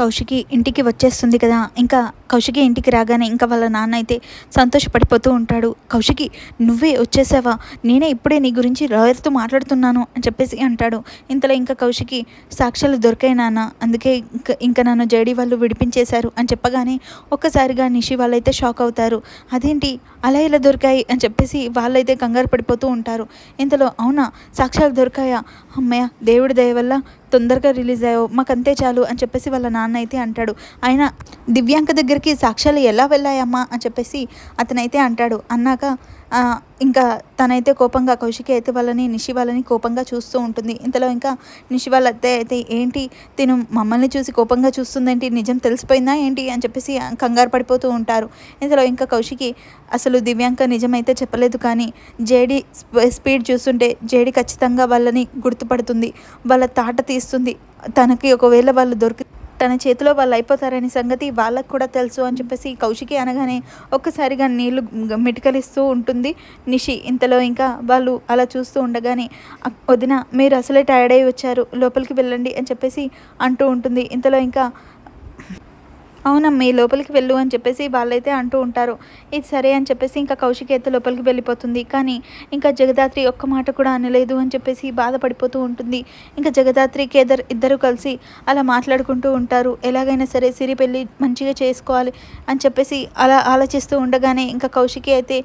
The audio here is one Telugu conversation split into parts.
కౌశికి ఇంటికి వచ్చేస్తుంది కదా. ఇంకా కౌశికి ఇంటికి రాగానే ఇంకా వాళ్ళ నాన్న అయితే సంతోషపడిపోతూ ఉంటాడు. కౌశికి నువ్వే వచ్చేసావా? నేనే ఇప్పుడే నీ గురించి లాయర్తో మాట్లాడుతున్నాను అని చెప్పేసి అంటాడు. ఇంతలో ఇంకా కౌశికి సాక్ష్యాలు దొరికాయి నాన్న. అందుకే ఇంకా ఇంకా నన్ను జేడీ వాళ్ళు విడిపించేశారు అని చెప్పగానే ఒక్కసారిగా నిషి వాళ్ళైతే షాక్ అవుతారు. అదేంటి? అలా ఇలా దొరికాయి? అని చెప్పేసి వాళ్ళైతే కంగారు పడిపోతూ ఉంటారు. ఇంతలో అవునా? సాక్ష్యాలు దొరికాయా? అమ్మయ్య దేవుడి దయ వల్ల తొందరగా రిలీజ్ అయ్యావు. మాకు అంతే చాలు అని చెప్పేసి వాళ్ళ నాన్న అయితే అంటాడు. ఆయన దివ్యాంక దగ్గర దగ్గరికి సాక్ష్యాలు ఎలా వెళ్ళాయమ్మా అని చెప్పేసి అతనైతే అంటాడు. అన్నాక ఇంకా తనైతే కోపంగా కౌశికి అయితే వాళ్ళని నిషి వాళ్ళని కోపంగా చూస్తూ ఉంటుంది. ఇంతలో ఇంకా నిషి వాళ్ళ అత్తయ్య అయితే ఏంటి? తిను మమ్మల్ని చూసి కోపంగా చూస్తుందేంటి? నిజం తెలిసిపోయిందా ఏంటి? అని చెప్పేసి కంగారు పడిపోతూ ఉంటారు. ఇంతలో ఇంకా కౌశికి అసలు దివ్యాంక నిజమైతే చెప్పలేదు కానీ జేడి స్పీడ్ చూస్తుంటే జేడి ఖచ్చితంగా వాళ్ళని గుర్తుపడుతుంది. వాళ్ళ తాట తీస్తుంది. తనకి ఒకవేళ వాళ్ళు దొరికి తన చేతిలో వాళ్ళు అయిపోతారనే సంగతి వాళ్ళకు కూడా తెలుసు అని చెప్పేసి కౌశికి అనగానే ఒక్కసారిగా నీళ్ళు గ- మిటకలిస్తూ ఉంటుంది. నిషి ఇంతలో ఇంకా వాళ్ళు అలా చూస్తూ ఉండగానే వదిన మీరు అసలే టైర్డ్ అయి వచ్చారు. లోపలికి వెళ్ళండి అని చెప్పేసి అంటూ ఉంటుంది. ఇంతలో ఇంకా అవునమ్మీ లోపలికి వెళ్ళు అని చెప్పేసి వాళ్ళైతే అంటూ ఉంటారు. ఇది సరే అని చెప్పేసి ఇంకా కౌశికి అయితే లోపలికి వెళ్ళిపోతుంది. కానీ ఇంకా జగదాత్రి ఒక్క మాట కూడా అనలేదు అని చెప్పేసి బాధపడిపోతూ ఉంటుంది. ఇంకా జగదాత్రి కేదర్ ఇద్దరు కలిసి అలా మాట్లాడుకుంటూ ఉంటారు. ఎలాగైనా సరే సిరి పెళ్ళి మంచిగా చేసుకోవాలి అని చెప్పేసి అలా ఆలోచిస్తూ ఉండగానే ఇంకా కౌశికి అయితే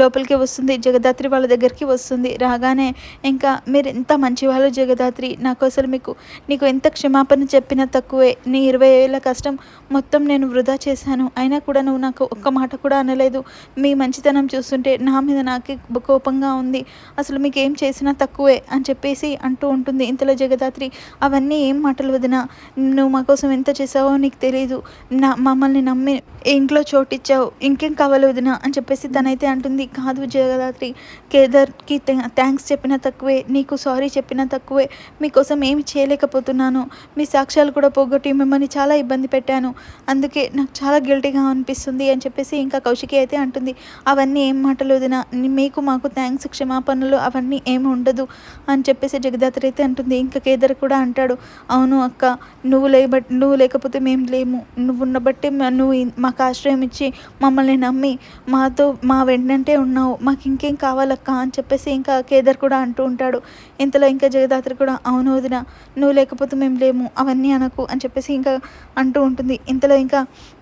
లోపలికి వస్తుంది. జగదాత్రి వాళ్ళ దగ్గరికి వస్తుంది. రాగానే ఇంకా మీరు ఎంత మంచి వాళ్ళు జగదాత్రి. నాకు అసలు మీకు నీకు ఎంత క్షమాపణ చెప్పినా తక్కువే. నీ ఇరవై ఏళ్ళ కష్టం మొత్తం నేను వృధా చేశాను. అయినా కూడా నువ్వు నాకు ఒక్క మాట కూడా అనలేదు. మీ మంచితనం చూస్తుంటే నా మీద నాకే కోపంగా ఉంది. అసలు మీకు ఏం చేసినా తక్కువే అని చెప్పేసి అంటూ ఉంటుంది ఇంతలో జగదాత్రి. అవన్నీ ఏం మాటలు వదినా? నువ్వు మా కోసం ఎంత చేసావో నీకు తెలియదు నా మమ్మల్ని నమ్మి ఇంట్లో చోటిచ్చావు. ఇంకేం కావాలి వదినా? అని చెప్పేసి తనైతే అంటుంది. కాదు జగదాత్రి కేదార్కి థ్యాంక్స్ చెప్పినా తక్కువే. నీకు సారీ చెప్పినా తక్కువే. మీకోసం ఏమి చేయలేకపోతున్నాను. మీ సాక్ష్యాలు కూడా పోగొట్టి మిమ్మల్ని చాలా ఇబ్బంది పెట్టాను. అందుకే నాకు చాలా గిల్టీగా అనిపిస్తుంది అని చెప్పేసి ఇంకా కౌశికి అయితే అంటుంది. అవన్నీ ఏం మాటలు వదినా? మీకు మాకు థ్యాంక్స్ క్షమాపణలు అవన్నీ ఏమి ఉండదు అని చెప్పేసి జగదాత్రి అయితే అంటుంది. ఇంకా కేదర్ కూడా అంటాడు అవును అక్క నువ్వు లేబట్ నువ్వు లేకపోతే మేము లేము. నువ్వు ఉన్నబట్టి నువ్వు మాకు ఆశ్రయం ఇచ్చి మమ్మల్ని నమ్మి మాతో మా వెంటంటే ఉన్నావు. మాకు ఇంకేం కావాలక్క? అని చెప్పేసి ఇంకా కేదర్ కూడా అంటూ ఉంటాడు. ఇంతలో ఇంకా జగదాత్రి కూడా అవును వదిన నువ్వు లేకపోతే మేము లేము. అవన్నీ అనకు అని చెప్పేసి ఇంకా అంటూ ఉంటుంది. ఇంతలో ఇంకా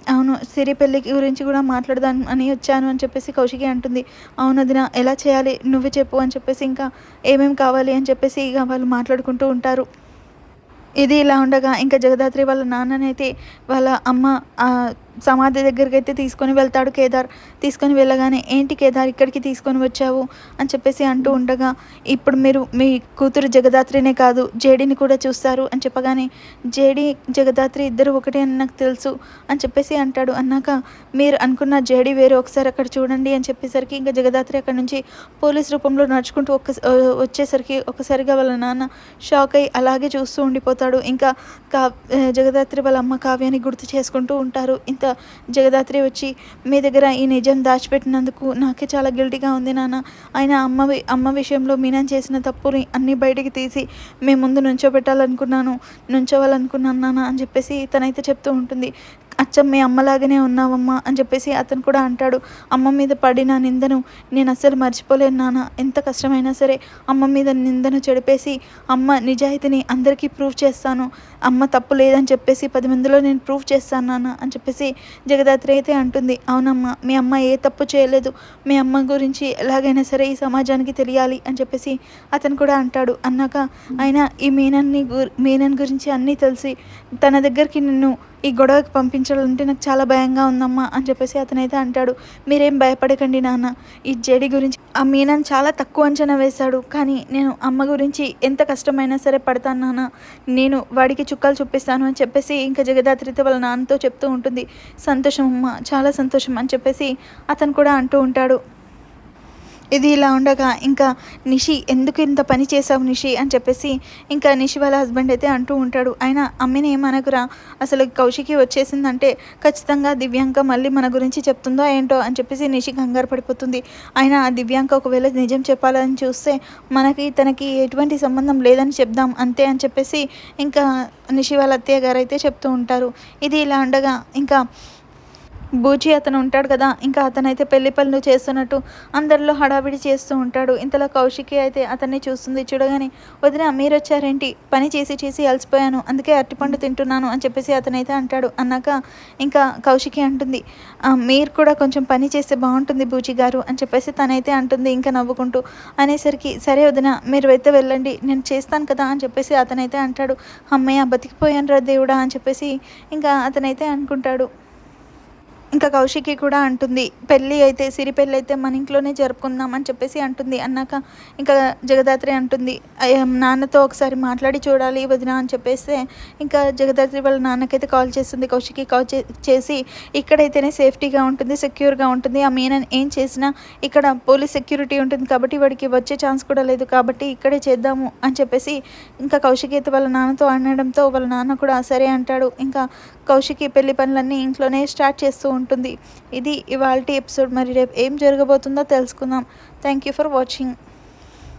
అవును సిరి పెళ్ళి గురించి కూడా మాట్లాడదాం అని వచ్చాను అని చెప్పేసి కౌశికి అంటుంది. అవును వదిన ఎలా చేయాలి? నువ్వే చెప్పు అని చెప్పేసి ఇంకా ఏమేమి కావాలి? అని చెప్పేసి ఇక వాళ్ళు మాట్లాడుకుంటూ ఉంటారు. ఇది ఇలా ఉండగా ఇంకా జగదాత్రి వాళ్ళ నాన్ననైతే వాళ్ళ అమ్మ సమాధి దగ్గరికి అయితే తీసుకొని వెళ్తాడు కేదార్. తీసుకొని వెళ్ళగానే ఏంటి కేదార్ ఇక్కడికి తీసుకొని వచ్చావు? అని చెప్పేసి అంటూ ఉండగా ఇప్పుడు మీరు మీ కూతురు జగదాత్రినే కాదు జేడీని కూడా చూస్తారు. అని చెప్పగానే జేడీ జగదాత్రి ఇద్దరు ఒకటే అని నాకు తెలుసు. అని చెప్పేసి అంటాడు. అన్నాక మీరు అనుకున్న జేడీ వేరు ఒకసారి అక్కడ చూడండి. అని చెప్పేసరికి ఇంకా జగదాత్రి అక్కడ నుంచి పోలీస్ రూపంలో నడుచుకుంటూ ఒక్క వచ్చేసరికి ఒకసారిగా వాళ్ళ నాన్న షాక్ అయ్యి అలాగే చూస్తూ ఉండిపోతాడు. ఇంకా కా జగదాత్రి వాళ్ళ అమ్మ కావ్యాన్ని గుర్తు చేసుకుంటూ ఉంటారు. ఇంత జగదాత్రి వచ్చి మీ దగ్గర ఈ నిజం దాచిపెట్టినందుకు నాకే చాలా గిల్టీగా ఉంది నాన్న. ఆయన అమ్మ అమ్మ విషయంలో మీనాన్ చేసిన తప్పుని అన్నీ బయటికి తీసి మీ ముందు నుంచోబెట్టాలనుకున్నాను నుంచోవాలనుకున్నాను నాన్న అని చెప్పేసి తనైతే చెప్తూ ఉంటుంది. అచ్చం మీ అమ్మలాగానే ఉన్నావమ్మా అని చెప్పేసి అతను కూడా అంటాడు. అమ్మ మీద పడిన నిందను నేను అస్సలు మర్చిపోలేను నాన్న. ఎంత కష్టమైనా సరే అమ్మ మీద నిందను చెడిపేసి అమ్మ నిజాయితీని అందరికీ ప్రూవ్ చేస్తాను. అమ్మ తప్పు లేదని చెప్పేసి పది మందిలో నేను ప్రూవ్ చేస్తాను నాన్న అని చెప్పేసి జగదాత్రి అయితే అంటుంది. అవునమ్మా మీ అమ్మ ఏ తప్పు చేయలేదు. మీ అమ్మ గురించి ఎలాగైనా సరే ఈ సమాజానికి తెలియాలి అని చెప్పేసి అతను కూడా అంటాడు. అన్నాక ఆయన ఈ మీనన్ని గు మీనన్ గురించి అన్నీ తెలిసి తన దగ్గరికి నిన్ను ఈ గొడవకి పంపించాలంటే నాకు చాలా భయంగా ఉందమ్మా అని చెప్పేసి అతనైతే అంటాడు. మీరేం భయపడకండి నాన్న. ఈ జేడి గురించి ఆ మీనన్ చాలా తక్కువ అంచనా వేశాడు. కానీ నేను అమ్మ గురించి ఎంత కష్టమైనా సరే పడతాను నాన్న. నేను వాడికి చుక్కలు చూపిస్తాను అని చెప్పేసి ఇంకా జగదాత్రితో వాళ్ళ నాన్నతో చెప్తూ ఉంటుంది. సంతోషం అమ్మ. చాలా సంతోషం అని చెప్పేసి అతను కూడా అంటూ ఉంటాడు. ఇది ఇలా ఉండగా ఇంకా నిషి ఎందుకు ఇంత పని చేసావు నిషి? అని చెప్పేసి ఇంకా నిషి వాళ్ళ హస్బెండ్ అయితే అంటూ ఉంటాడు. ఆయన అమ్మిని ఏమనగురా అసలు కౌశికి వచ్చేసిందంటే ఖచ్చితంగా దివ్యాంక మళ్ళీ మన గురించి చెప్తుందో ఏంటో అని చెప్పేసి నిషి కంగారు పడిపోతుంది. ఆయన ఆ దివ్యాంక ఒకవేళ నిజం చెప్పాలని చూస్తే మనకి తనకి ఎటువంటి సంబంధం లేదని చెప్దాం అంతే అని చెప్పేసి ఇంకా నిషి వాళ్ళ అత్తయ్య గారు అయితే చెప్తూ ఉంటారు. ఇది ఇలా ఉండగా ఇంకా బూచి అతను ఉంటాడు కదా ఇంకా అతనైతే పెళ్ళి పనులు చేస్తున్నట్టు అందరిలో హడావిడి చేస్తూ ఉంటాడు. ఇంతలో కౌశికి అయితే అతన్ని చూస్తుంది. చూడగానే వదిన మీరు వచ్చారేంటి పని చేసి చేసి అలసిపోయాను. అందుకే అరటిపండు తింటున్నాను అని చెప్పేసి అతనైతే అంటాడు. అన్నాక ఇంకా కౌశికి అంటుంది మీరు కూడా కొంచెం పని చేస్తే బాగుంటుంది బూచి గారు అని చెప్పేసి తనైతే అంటుంది ఇంకా నవ్వుకుంటూ. అనేసరికి సరే వదిన మీరు అయితే వెళ్ళండి. నేను చేస్తాను కదా అని చెప్పేసి అతనైతే అంటాడు. అమ్మయ్య బతికిపోయాను రా దేవుడా అని చెప్పేసి ఇంకా అతనైతే అనుకుంటాడు. ఇంకా కౌశికి కూడా అంటుంది పెళ్ళి అయితే సిరి పెళ్ళి అయితే మన ఇంట్లోనే జరుపుకుందాం అని చెప్పేసి అంటుంది. అన్నాక ఇంకా జగదాత్రి అంటుంది నాన్నతో ఒకసారి మాట్లాడి చూడాలి వదిన అని చెప్పేస్తే ఇంకా జగదాత్రి వాళ్ళ నాన్నకైతే కాల్ చేస్తుంది. కౌశికి కాల్ చేసి ఇక్కడైతేనే సేఫ్టీగా ఉంటుంది సెక్యూర్గా ఉంటుంది. ఆ మీనన్ ఏం చేసినా ఇక్కడ పోలీస్ సెక్యూరిటీ ఉంటుంది కాబట్టి వాడికి వచ్చే ఛాన్స్ కూడా లేదు కాబట్టి ఇక్కడే చేద్దాము అని చెప్పేసి ఇంకా కౌశికి అయితే వాళ్ళ నాన్నతో అనడంతో వాళ్ళ నాన్న కూడా సరే అంటాడు. ఇంకా కౌశికి పెళ్ళి పనులన్నీ ఇంట్లోనే స్టార్ట్ చేస్తూ ఉంటుంది. ఇది ఇవాళ ఎపిసోడ్. మరి రేపు ఏం జరగబోతుందో తెలుసుకుందాం. Thank you for watching